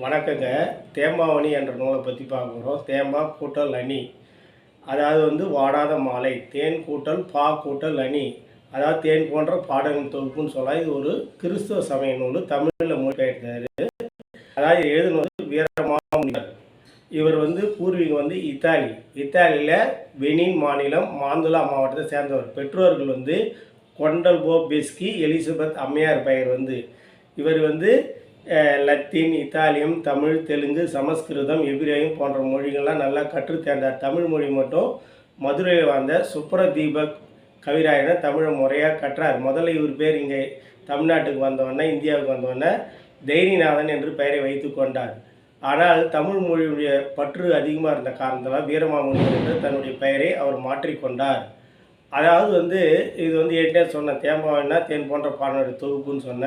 வணக்கங்க. தேம்பாவணி என்ற நூலை பற்றி பார்க்க போகிறோம் தேம்பா கூட்டல் அணி அதாவது வந்து வாடாத மாலை. தேன் கூட்டல் பா கூட்டல் அணி அதாவது தேன் போன்ற பாடல்கள் தொகுப்புன்னு சொல்லலாம் இது ஒரு கிறிஸ்துவ சமய நூல். தமிழில் மொழிபெயர்த்தார். அதாவது எழுதுனது வீரமாமுனிவர். இவர் வந்து பூர்வீகம் வந்து இத்தாலி. இத்தாலியில் வெனின் மாநிலம் மாந்துலா மாவட்டத்தை சேர்ந்தவர். பெற்றோர்கள் வந்து கொண்டல்போ பெஸ்கி எலிசபெத் அம்மையார் பெயர் வந்து. இவர் வந்து லத்தீன் இத்தாலியம் தமிழ் தெலுங்கு சமஸ்கிருதம் எபிரேயம் போன்ற மொழிகள்லாம் நல்லா கற்றுத் தேர்ந்தார் தமிழ் மொழி மட்டும் மதுரையில் வாழ்ந்த சுப்ரதீபக் கவிராயனை தமிழை முறையாக கற்றார். முதல்ல இவர் பேர் இங்கே தமிழ்நாட்டுக்கு வந்தவொடனே இந்தியாவுக்கு வந்தவொடனே தைரியநாதன் என்று பெயரை வைத்து கொண்டார். ஆனால் தமிழ் மொழியுடைய பற்று அதிகமாக இருந்த காரணத்தால் வீரமாமுனிவர் என்று தன்னுடைய பெயரை அவர் மாற்றிக்கொண்டார் அதாவது வந்து இது வந்து ஏற்கனவே சொன்ன தேம்பாவனா தேன் போன்ற பாடலுடைய தொகுப்புன்னு சொன்ன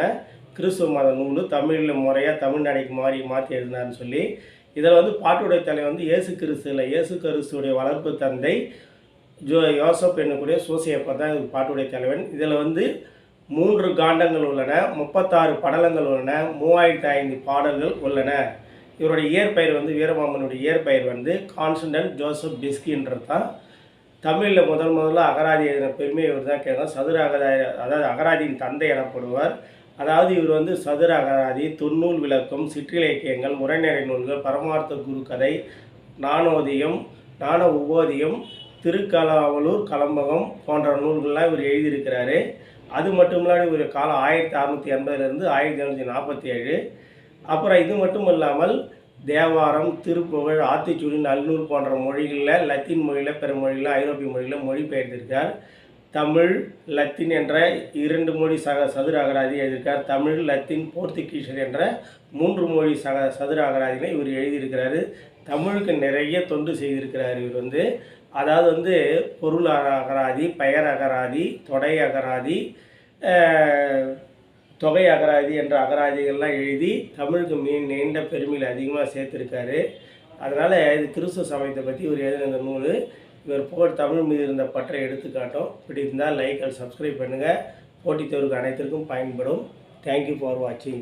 கிறிஸ்துவ மத நூல் தமிழில் முறையாக தமிழ்நடைக்கு மாறி மாற்றி எழுதினார்னு சொல்லி இதில் வந்து பாட்டுடைய தலைவர் வந்து இயேசு கிறிஸ்து இல்லை இயேசு கிறிஸ்துடைய வளர்ப்பு தந்தை ஜோ யோசப் என்னக்கூடிய சோசியப்பா தான் இது பாட்டுடைய தலைவன். இதில் வந்து மூன்று காண்டங்கள் உள்ளன முப்பத்தாறு படலங்கள் உள்ளன மூவாயிரத்தி ஐந்து பாடல்கள் உள்ளன. இவருடைய இயற்பெயர் வந்து வீரமாமனுடைய இயற்பெயர் வந்து கான்ஸ்டன்ட் ஜோசப் பிஸ்கின்றது தான். தமிழில் முதல் முதல்ல அகராதி எழுதின பெருமை இவர் தான் கேட்கும் சதுர அகராதி அதாவது அகராதியின் தந்தை எனப்படுவார். அதாவது இவர் வந்து சதுர அகராதி தொன்னூல் விளக்கம் சிற்றிலக்கியங்கள் உரைநடை நூல்கள் பரமார்த்த குரு கதை நாணோதியம் நாண உபோதியம் திருக்கலாவலூர் கலம்பகம் போன்ற நூல்கள்லாம் இவர் எழுதியிருக்கிறாரு. அது மட்டும் இல்லாமல் இவர் காலம் ஆயிரத்தி அறநூற்றி எண்பதுலேருந்து ஆயிரத்தி எழுநூற்றி நாற்பத்தி ஏழு அப்புறம் இது மட்டும் இல்லாமல் தேவாரம் திருப்புகழ் ஆத்திச்சூடி நல்லூர் போன்ற மொழிகளில் லத்தீன் மொழியில் பிற மொழிகளில் ஐரோப்பிய மொழியில் மொழிபெயர்த்திருக்கார். தமிழ் லத்தீன் என்ற இரண்டு மொழி சக சதுர அகராதி எழுதியிருக்கார். தமிழ் லத்தீன் போர்த்துகீசர் என்ற மூன்று மொழி சக சதுர அகராதிகளை இவர் எழுதியிருக்கிறாரு. தமிழுக்கு நிறைய தொண்டு செய்திருக்கிறார் இவர் வந்து. அதாவது வந்து பொருள் அகராதி பெயர் அகராதி தொடை அகராதி தொகை அகராதி என்ற அகராதிகள்லாம் எழுதி தமிழுக்கு மீ நீண்ட பெருமையில் அதிகமாக சேர்த்துருக்காரு. அதனால் இது கிறிஸ்துவ சமயத்தை பற்றி இவர் எழுதின இந்த நூல். இவர் புகழ் தமிழ் மீது இருந்த பற்றை எடுத்துக்காட்டும். இப்படி இருந்தால் லைக் அண்ட் சப்ஸ்கிரைப் பண்ணுங்கள் போட்டித் தேர்வுக்கு அனைத்திற்கும் பயன்படும். தேங்க்யூ ஃபார் வாட்சிங்